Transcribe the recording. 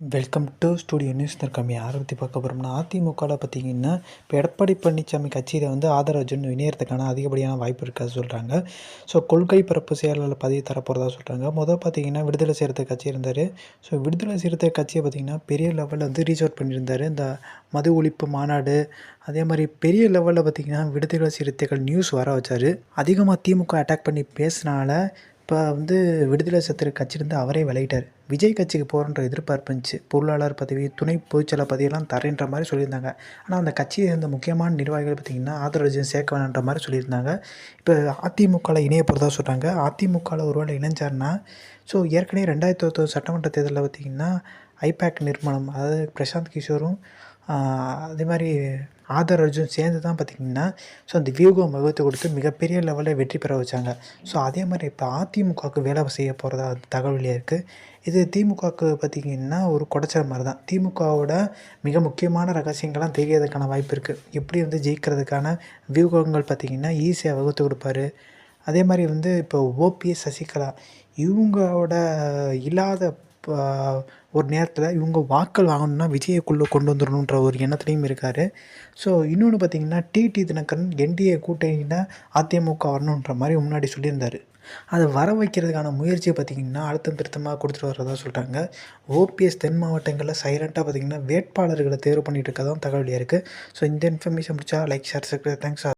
Welcome to studio news இருக்காம யாரை பற்றி பார்க்க போகிறோம்னா அதிமுகவில் பார்த்தீங்கன்னா இப்போ எடப்பாடி பழனிசாமி கட்சியில் வந்து ஆதரவஜன் இணையறதுக்கான அதிகப்படியான வாய்ப்பு இருக்காது சொல்கிறாங்க ஸோ கொள்கை பரப்பு செயலாளர் பதவி தரப்போகிறதா சொல்கிறாங்க முதல் பார்த்தீங்கன்னா விடுதலை சிறுத்தை கட்சி இருந்தார். ஸோ விடுதலை சிறுத்தை கட்சியை பார்த்திங்கன்னா பெரிய லெவலில் வந்து ரீச் அவுட் பண்ணியிருந்தார். இந்த மது ஒழிப்பு மாநாடு அதே மாதிரி பெரிய லெவலில் பார்த்திங்கன்னா விடுதலை சிறுத்தைகள் நியூஸ் வர வச்சார். அதிகமாக திமுக அட்டாக் பண்ணி பேசினால இப்போ வந்து விடுதலை சத்திர கட்சியிலேருந்து அவரே விளையிட்டார் விஜய் கட்சிக்கு போகிறன்ற எதிர்பார்ப்பு இருந்துச்சு. பொருளாளர் பதவி துணை பொதுச்செயலர் பதவியெல்லாம் தரேன்ற மாதிரி சொல்லியிருந்தாங்க. ஆனால் அந்த கட்சியை இருந்த முக்கியமான நிர்வாகிகள் பார்த்திங்கன்னா ஆதரவு சேர்க்க வேணான்ற மாதிரி சொல்லியிருந்தாங்க. இப்போ அதிமுகவில் இணைய போகிறதா சொல்கிறாங்க அதிமுகவில் ஒருவேளை இணைஞ்சார்னா ஸோ ஏற்கனவே ரெண்டாயிரத்தி ஒருத்தர் சட்டமன்ற தேர்தலில் பார்த்திங்கன்னா ஐபேக் நிறுவனம் அதாவது பிரசாந்த் கிஷோரும் அதே மாதிரி ஆதர் அர்ஜுன் சேர்ந்து தான் பார்த்திங்கன்னா ஸோ அந்த வியூகம் வகுத்து கொடுத்து மிகப்பெரிய லெவலில் வெற்றி பெற வச்சாங்க. ஸோ அதே மாதிரி இப்போ அதிமுகவுக்கு வேலை செய்ய போகிறதா தகவல் இருக்குது இது திமுகவுக்கு பார்த்திங்கன்னா ஒரு குடைச்சல் மாதிரி தான். திமுகவோட மிக முக்கியமான ரகசியங்கள்லாம் தெரியறதுக்கான வாய்ப்பு இருக்குது எப்படி வந்து ஜெயிக்கிறதுக்கான வியூகங்கள் பார்த்திங்கன்னா ஈஸியாக வகுத்து கொடுப்பாரு. அதே மாதிரி வந்து இப்போ ஓபிஎஸ் சசிகலா இவங்களோட இல்லாத ஒரு நேரத்தில் இவங்க வாக்கள் வாங்கணும்னா விஜயக்குள்ளே கொண்டு வந்துடணுன்ற ஒரு எண்ணத்துலேயும் இருக்கார். ஸோ இன்னொன்று பார்த்தீங்கன்னா டிடி தினகரன் என்டிஏ கூட்டணின்னா அதிமுக வரணுன்ற மாதிரி முன்னாடி சொல்லியிருந்தார். அதை வர வைக்கிறதுக்கான முயற்சியை பார்த்திங்கன்னா அழுத்தம் திருத்தமாக கொடுத்துட்டு வர்றதா சொல்கிறாங்க ஓபிஎஸ் தென் மாவட்டங்களில் சைலண்ட்டாக பார்த்திங்கன்னா வேட்பாளர்களை தேர்வு பண்ணிகிட்டு இருக்கதான் தகவலியாக இருக்குது ஸோ இந்த இன்ஃபர்மேஷன் முடிச்சா லைக் ஷேர் சப்ஸ்கிரைப் தேங்க்ஸ்